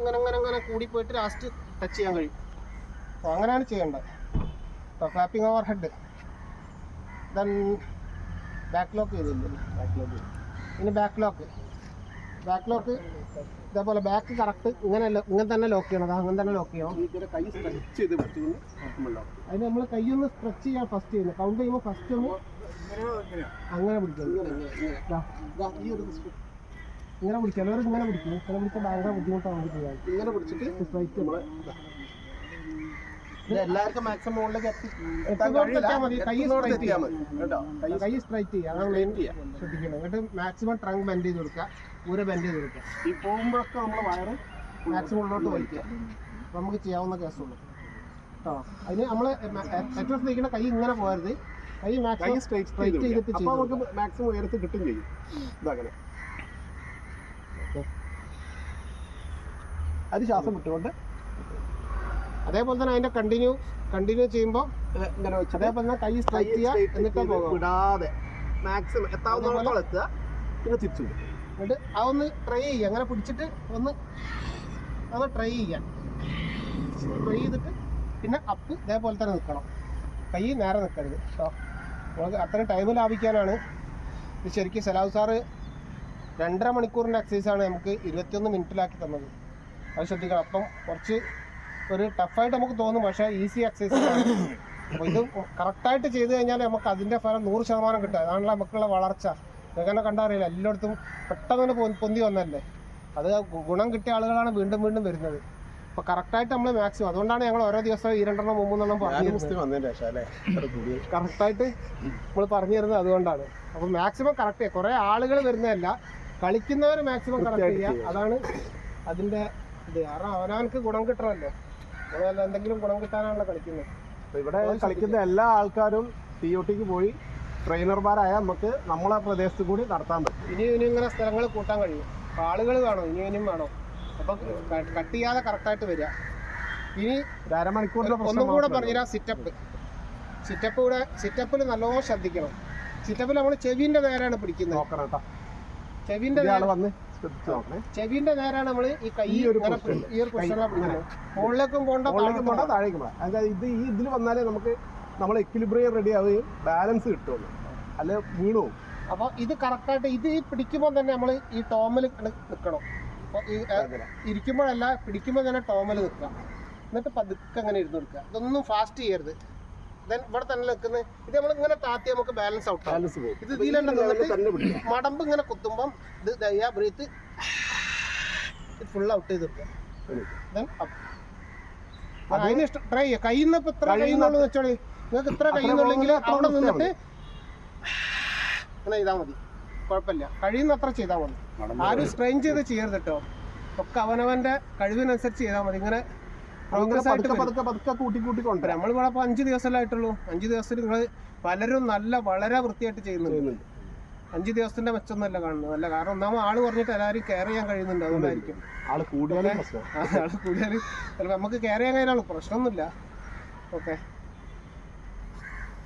ഇങ്ങനെ അങ്ങനെ അങ്ങനെ കൂടി പോയിട്ട് ലാസ്റ്റ് ടച്ച് ചെയ്യാൻ കഴിയും. അപ്പോൾ അങ്ങനെയാണ് ചെയ്യേണ്ടത്. അപ്പോൾ clapping over head then back lock ചെയ്തില്ലേ? ബാക്ക് ലോക്ക് പിന്നെ ബാക്ക് ലോക്ക് ബാക്ക് ലോക്ക് ഇതേപോലെ ബാക്ക് കറക്റ്റ് ഇങ്ങനെ ഇങ്ങനെ തന്നെ ലോക്ക് ചെയ്യണം. അങ്ങനെ തന്നെ ലോക്ക് ചെയ്യണം. അതിന് നമ്മൾ കൈയൊന്ന് സ്ട്രെച്ച് ചെയ്യാൻ ഫസ്റ്റ് ചെയ്യുന്നത് കൗണ്ട് ചെയ്യുമ്പോൾ ഫസ്റ്റ് ഒന്ന് അങ്ങനെ പിടിക്കണം. ഇങ്ങനെ പിടിക്കും. എല്ലാവരും ഇങ്ങനെ പിടിക്കും. ഇങ്ങനെ പിടിച്ചാൽ ഭയങ്കര ബുദ്ധിമുട്ടാണ് നമുക്ക് ചെയ്യാൻ. ഇങ്ങനെ പിടിച്ചിട്ട് സ്ട്രൈറ്റ് നമ്മൾ എല്ലാവർക്കും മാക്സിമം മുകളിലേക്ക് എത്തി. കൈ സ്ട്രൈറ്റ് ചെയ്യുക ശ്രദ്ധിക്കണം എന്നിട്ട് മാക്സിമം ട്രങ്ക് ബെൻഡ് ചെയ്ത് കൊടുക്കുക. ഊര ബെൻഡ് ചെയ്ത് കൊടുക്കുക. ഈ പോകുമ്പോഴൊക്കെ നമ്മൾ വയറ് മാക്സിമം ഉള്ളോട്ട് വലിക്കുക. അപ്പോൾ നമുക്ക് ചെയ്യാവുന്ന കേസുള്ളൂ കേട്ടോ അതിന് നമ്മൾ ഏറ്റവും ശ്രദ്ധിക്കുന്ന കൈ ഇങ്ങനെ പോകരുത്. കൈ മാക്സിമം സ്ട്രൈറ്റ് ചെയ്തിട്ട് അപ്പോൾ നമുക്ക് മാക്സിമം ഉയരത്തിൽ കിട്ടും ചെയ്യും. ഇതങ്ങനെ. അത് ശ്വാസം വിട്ടുകൊണ്ട്. അതേപോലെ തന്നെ അതിന്റെ കണ്ടിന്യൂ കണ്ടിന്യൂ ചെയ്യുമ്പോൾ ഇങ്ങനെ- അതേപോലെ തന്നെ കൈ സ്ട്രൈറ്റ് ചെയ്യുക എന്നിട്ട് വിടാതെ മാക്സിമം എത്താവുന്നിടത്തോളം എത്തുക പിന്നെ തിരിച്ചു എന്നിട്ട് അതൊന്ന് ട്രൈ ചെയ്യുക. അങ്ങനെ പിടിച്ചിട്ട് ഒന്ന് അത് ട്രൈ ചെയ്യാം ട്രൈ ചെയ്തിട്ട് പിന്നെ അപ്പ് ഇതേപോലെ തന്നെ നിൽക്കണം കൈ നേരെ നിൽക്കരുത് കേട്ടോ നമുക്ക് അത്രയും ടൈം ലാഭിക്കാനാണ്. ഇത് ശരിക്കും സലാഹു സാറ് രണ്ടര മണിക്കൂറിന്റെ എക്സസൈസാണ് നമുക്ക് ഇരുപത്തിയൊന്ന് മിനിറ്റിലാക്കി തന്നത്. അത് ശ്രദ്ധിക്കണം അപ്പം കുറച്ച് ഒരു ടഫായിട്ട് നമുക്ക് തോന്നും പക്ഷേ ഈസി എക്സസൈസ് അപ്പൊ അപ്പോൾ ഇത് കറക്റ്റായിട്ട് ചെയ്ത് കഴിഞ്ഞാൽ നമുക്ക് അതിന്റെ ഫലം നൂറ് ശതമാനം കിട്ടുക അതാണല്ലോ നമുക്കുള്ള വളർച്ച. അങ്ങനെ കണ്ടറിയില്ല എല്ലായിടത്തും പെട്ടെന്ന് തന്നെ പൊന്തി വന്നല്ലേ അത് ഗുണം കിട്ടിയ ആളുകളാണ് വീണ്ടും വീണ്ടും വരുന്നത്. അപ്പൊ കറക്റ്റായിട്ട് നമ്മൾ മാക്സിമം അതുകൊണ്ടാണ് ഞങ്ങൾ ഓരോ ദിവസം ഈ രണ്ടെണ്ണം മൂന്നെണ്ണം പറഞ്ഞു കറക്റ്റായിട്ട് നമ്മൾ പറഞ്ഞു തരുന്നത് അതുകൊണ്ടാണ്. അപ്പൊ മാക്സിമം കറക്റ്റ്. കുറേ ആളുകൾ വരുന്നതല്ല. കളിക്കുന്നവർ മാക്സിമം കറക്റ്റ് ചെയ്യുക. അതാണ് അതിന്റെ ഇത് കാരണം അവനവനക്ക് ഗുണം കിട്ടണമല്ലോ. നമ്മളല്ല എന്തെങ്കിലും ഗുണം കിട്ടാനാണല്ലോ കളിക്കുന്നത് അപ്പൊ ഇവിടെ കളിക്കുന്ന എല്ലാ ആൾക്കാരും ടി ഒ ടിക്ക് പോയി ട്രെയിനർമാരായ നമുക്ക് നമ്മളെ പ്രദേശത്ത് കൂടി നടത്താൻ പറ്റും. ഇനിയും ഇനിയും ഇങ്ങനെ സ്ഥലങ്ങൾ കൂട്ടാൻ കഴിയും. ആളുകൾ വേണോ ഇനിയും ഇനിയും വേണം. അപ്പൊ കട്ട് ചെയ്യാതെ കറക്റ്റായിട്ട് വരിക. ഇനി അരമണിക്കൂറിന്റെ ഒന്നും കൂടെ പറഞ്ഞുതരാം സിറ്റപ്പ് സിറ്റപ്പ് കൂടെ സിറ്റപ്പിൽ നല്ലോണം ശ്രദ്ധിക്കണം. സിറ്റപ്പിൽ നമ്മൾ ചെവിന്റെ നേരാണ് പിടിക്കുന്നത് നോക്കണം കേട്ടോ ചെവിന്റെ നേരെ ചെവിന്റെ നേരാണ് നമ്മൾ ഈ കൈ മുകളിലേക്കും പോകണ്ട താഴേക്കും താഴോട്ടും പോകണ്ട താഴേക്ക് പോകണം അതായത് ഇത് ഈ ഇതിൽ വന്നാലേ നമുക്ക് നമ്മൾ എക്വിലിബ്രിയം റെഡി ആവുകയും ബാലൻസ് കിട്ടുള്ളൂ അല്ലെ വീണു അപ്പൊ അപ്പോൾ ഇത് കറക്റ്റായിട്ട് ഇത് ഈ പിടിക്കുമ്പോൾ തന്നെ നമ്മൾ ഈ ടോമിൽ നിൽക്കണം. ഇരിക്കുമ്പോഴല്ല പിടിക്കുമ്പോൾ തന്നെ ടോമിൽ നിൽക്കുക. എന്നിട്ട് പതുക്കെ അങ്ങനെ ഇരുന്ന് കൊടുക്കുക. ഇതൊന്നും ഫാസ്റ്റ് ചെയ്യരുത്. ദെൻ ഇവിടെ തന്നെ നിൽക്കുന്നത് ഇത് നമ്മൾ ഇങ്ങനെ താത്തി നമുക്ക് ബാലൻസ് ഔട്ട് ബാലൻസ് പോകും ഇത് തന്നെ മടമ്പ് ഇങ്ങനെ കുത്തുമ്പം ഇത് ദയ്യാ ബ്രീത്ത് ഇത് ഫുൾ ഔട്ട് ചെയ്ത് ദെൻ അപ്പ് അതിന് ഇഷ്ടം ട്രൈ ചെയ്യുക. കയ്യിൽ നിന്ന് ഇപ്പം ഇത്ര കഴിയുന്നുള്ളൂ വെച്ചോളി. നിങ്ങൾക്ക് ഇത്ര കഴിയുന്നുള്ളെങ്കിൽ അവിടെ നിന്നിട്ട് അങ്ങനെ ചെയ്താൽ മതി. കുഴപ്പമില്ല. കഴിയുന്നത്ര ചെയ്താൽ മതി. ആരും സ്ട്രെയിൻ ചെയ്ത് ചെയ്യരുത് കേട്ടോ. ഒക്കെ അവനവന്റെ കഴിവിനനുസരിച്ച് ചെയ്താൽ മതി. ഇങ്ങനെ progress ആയിട്ട് പതുക്കെ കൂട്ടി കൂട്ടി കൊണ്ടുവരാം. നമ്മളിവിടെ ഇപ്പോൾ അഞ്ച് ദിവസമല്ലേ ആയിട്ടുള്ളൂ. അഞ്ച് ദിവസത്തിൽ നിങ്ങൾ പലരും നല്ല വളരെ വൃത്തിയായിട്ട് ചെയ്യുന്നുണ്ട്. അഞ്ചു ദിവസത്തിന്റെ മെച്ചൊന്നുമല്ല കാണുന്നത്. അല്ല കാരണം ഒന്നാമത് ആൾ പറഞ്ഞിട്ട് എല്ലാവരും കെയർ ചെയ്യാൻ കഴിയുന്നുണ്ട്. അതുകൊണ്ടായിരിക്കും. ആൾ കൂടിയാലും ആൾ കൂടിയാലും നമുക്ക് കെയർ ചെയ്യാൻ കഴിയാനുള്ള പ്രശ്നമൊന്നുമില്ല. ഓക്കെ?